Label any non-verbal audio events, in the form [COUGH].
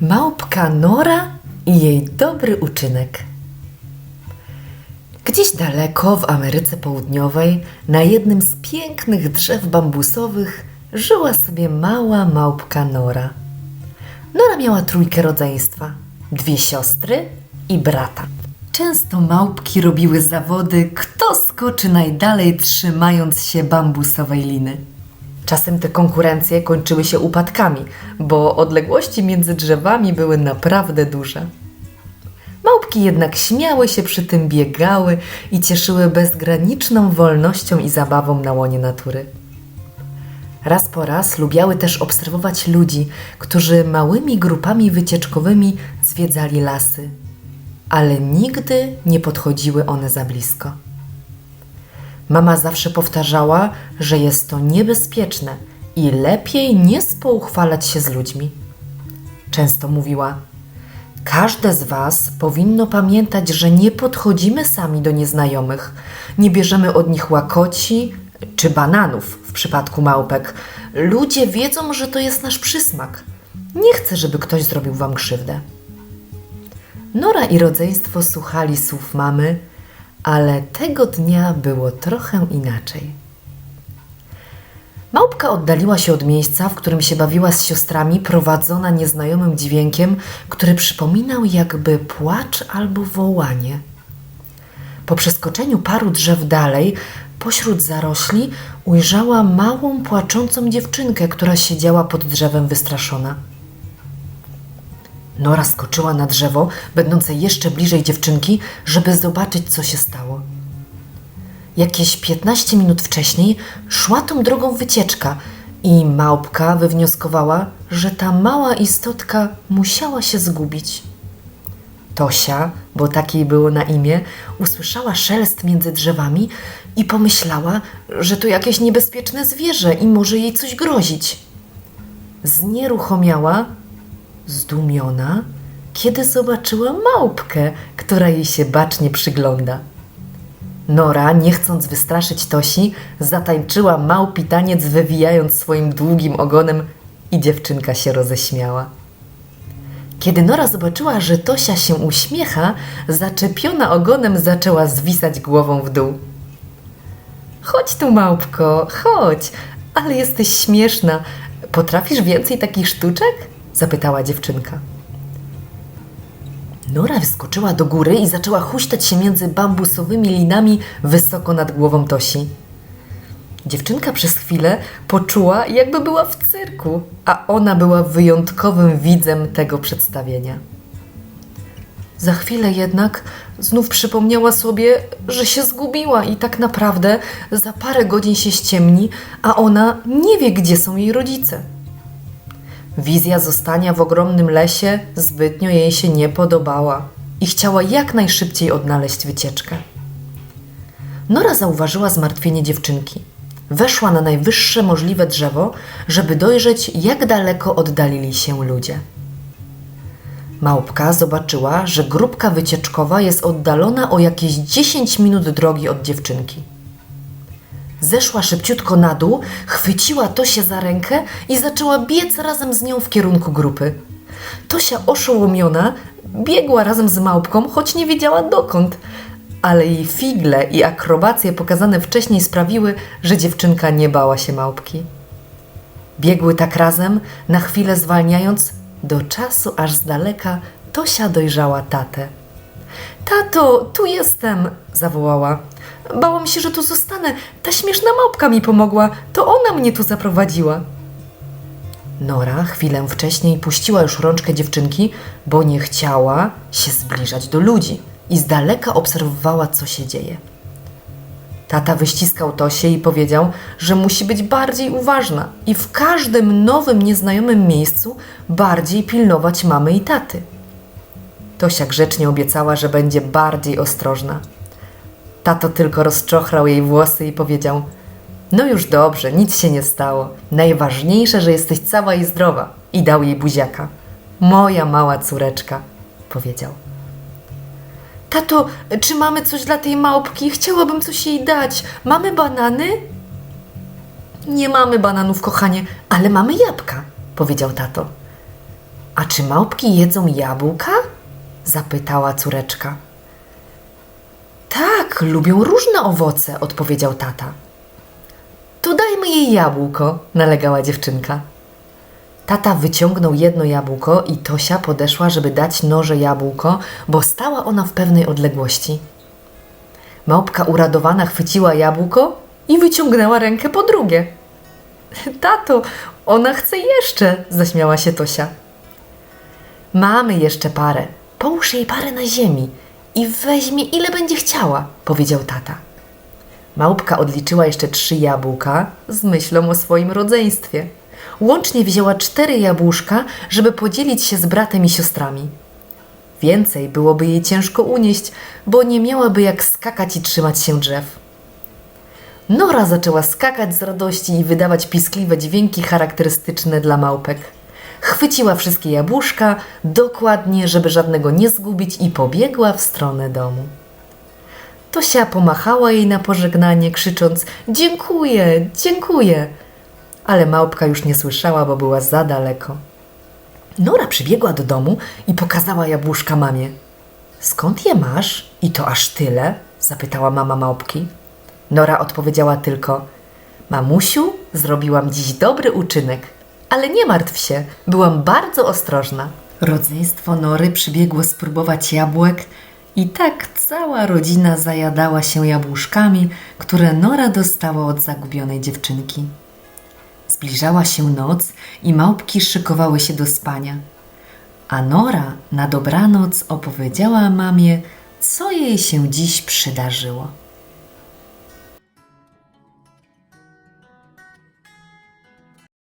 Małpka Nora i jej dobry uczynek. Gdzieś daleko w Ameryce Południowej, na jednym z pięknych drzew bambusowych, żyła sobie mała małpka Nora. Nora miała trójkę rodzeństwa: dwie siostry i brata. Często małpki robiły zawody, kto skoczy najdalej, trzymając się bambusowej liny. Czasem te konkurencje kończyły się upadkami, bo odległości między drzewami były naprawdę duże. Małpki jednak śmiały się przy tym, biegały i cieszyły bezgraniczną wolnością i zabawą na łonie natury. Raz po raz lubiały też obserwować ludzi, którzy małymi grupami wycieczkowymi zwiedzali lasy, ale nigdy nie podchodziły one za blisko. Mama zawsze powtarzała, że jest to niebezpieczne i lepiej nie spouchwalać się z ludźmi. Często mówiła: Każde z Was powinno pamiętać, że nie podchodzimy sami do nieznajomych, nie bierzemy od nich łakoci czy bananów w przypadku małpek. Ludzie wiedzą, że to jest nasz przysmak. Nie chcę, żeby ktoś zrobił Wam krzywdę. Nora i rodzeństwo słuchali słów mamy, ale tego dnia było trochę inaczej. Małpka oddaliła się od miejsca, w którym się bawiła z siostrami, prowadzona nieznajomym dźwiękiem, który przypominał jakby płacz albo wołanie. Po przeskoczeniu paru drzew dalej, pośród zarośli, ujrzała małą, płaczącą dziewczynkę, która siedziała pod drzewem wystraszona. Nora skoczyła na drzewo, będące jeszcze bliżej dziewczynki, żeby zobaczyć, co się stało. Jakieś 15 minut wcześniej szła tą drogą wycieczka i małpka wywnioskowała, że ta mała istotka musiała się zgubić. Tosia, bo takiej było na imię, usłyszała szelest między drzewami i pomyślała, że to jakieś niebezpieczne zwierzę i może jej coś grozić. Znieruchomiała, zdumiona, kiedy zobaczyła małpkę, która jej się bacznie przygląda. Nora, nie chcąc wystraszyć Tosi, zatańczyła małpi taniec, wywijając swoim długim ogonem i dziewczynka się roześmiała. Kiedy Nora zobaczyła, że Tosia się uśmiecha, zaczepiona ogonem zaczęła zwisać głową w dół. Chodź tu, małpko, chodź, ale jesteś śmieszna. Potrafisz więcej takich sztuczek? Zapytała dziewczynka. Nora wyskoczyła do góry i zaczęła huśtać się między bambusowymi linami wysoko nad głową Tosi. Dziewczynka przez chwilę poczuła, jakby była w cyrku, a ona była wyjątkowym widzem tego przedstawienia. Za chwilę jednak znów przypomniała sobie, że się zgubiła i tak naprawdę za parę godzin się ściemni, a ona nie wie, gdzie są jej rodzice. Wizja zostania w ogromnym lesie zbytnio jej się nie podobała i chciała jak najszybciej odnaleźć wycieczkę. Nora zauważyła zmartwienie dziewczynki. Weszła na najwyższe możliwe drzewo, żeby dojrzeć, jak daleko oddalili się ludzie. Małpka zobaczyła, że grupka wycieczkowa jest oddalona o jakieś 10 minut drogi od dziewczynki. Zeszła szybciutko na dół, chwyciła Tosię za rękę i zaczęła biec razem z nią w kierunku grupy. Tosia oszołomiona biegła razem z małpką, choć nie wiedziała dokąd, ale jej figle i akrobacje pokazane wcześniej sprawiły, że dziewczynka nie bała się małpki. Biegły tak razem, na chwilę zwalniając, do czasu aż z daleka Tosia dojrzała tatę. Tato, tu jestem, zawołała. Bałam się, że tu zostanę. Ta śmieszna małpka mi pomogła. To ona mnie tu zaprowadziła. Nora chwilę wcześniej puściła już rączkę dziewczynki, bo nie chciała się zbliżać do ludzi i z daleka obserwowała, co się dzieje. Tata wyściskał Tosię i powiedział, że musi być bardziej uważna i w każdym nowym, nieznajomym miejscu bardziej pilnować mamy i taty. Tosia grzecznie obiecała, że będzie bardziej ostrożna. Tato tylko rozczochrał jej włosy i powiedział: No już dobrze, nic się nie stało. Najważniejsze, że jesteś cała i zdrowa. I dał jej buziaka. Moja mała córeczka, powiedział. Tato, czy mamy coś dla tej małpki? Chciałabym coś jej dać. Mamy banany? Nie mamy bananów, kochanie, ale mamy jabłka, powiedział tato. A czy małpki jedzą jabłka? zapytała córeczka. Tak, lubią różne owoce, odpowiedział tata. To dajmy jej jabłko, nalegała dziewczynka. Tata wyciągnął jedno jabłko i Tosia podeszła, żeby dać noże jabłko, bo stała ona w pewnej odległości. Małpka uradowana chwyciła jabłko i wyciągnęła rękę po drugie. [LAUGHS] Tato, ona chce jeszcze, zaśmiała się Tosia. Mamy jeszcze parę. Połóż jej parę na ziemi i weźmie ile będzie chciała, powiedział tata. Małpka odliczyła jeszcze trzy jabłka z myślą o swoim rodzeństwie. Łącznie wzięła cztery jabłuszka, żeby podzielić się z bratem i siostrami. Więcej byłoby jej ciężko unieść, bo nie miałaby jak skakać i trzymać się drzew. Nora zaczęła skakać z radości i wydawać piskliwe dźwięki charakterystyczne dla małpek. Chwyciła wszystkie jabłuszka dokładnie, żeby żadnego nie zgubić i pobiegła w stronę domu. Tosia pomachała jej na pożegnanie, krzycząc: Dziękuję, dziękuję. Ale małpka już nie słyszała, bo była za daleko. Nora przybiegła do domu i pokazała jabłuszka mamie. Skąd je masz? I to aż tyle? zapytała mama małpki. Nora odpowiedziała tylko: Mamusiu, zrobiłam dziś dobry uczynek, ale nie martw się, byłam bardzo ostrożna. Rodzeństwo Nory przybiegło spróbować jabłek i tak cała rodzina zajadała się jabłuszkami, które Nora dostała od zagubionej dziewczynki. Zbliżała się noc i małpki szykowały się do spania. A Nora na dobranoc opowiedziała mamie, co jej się dziś przydarzyło.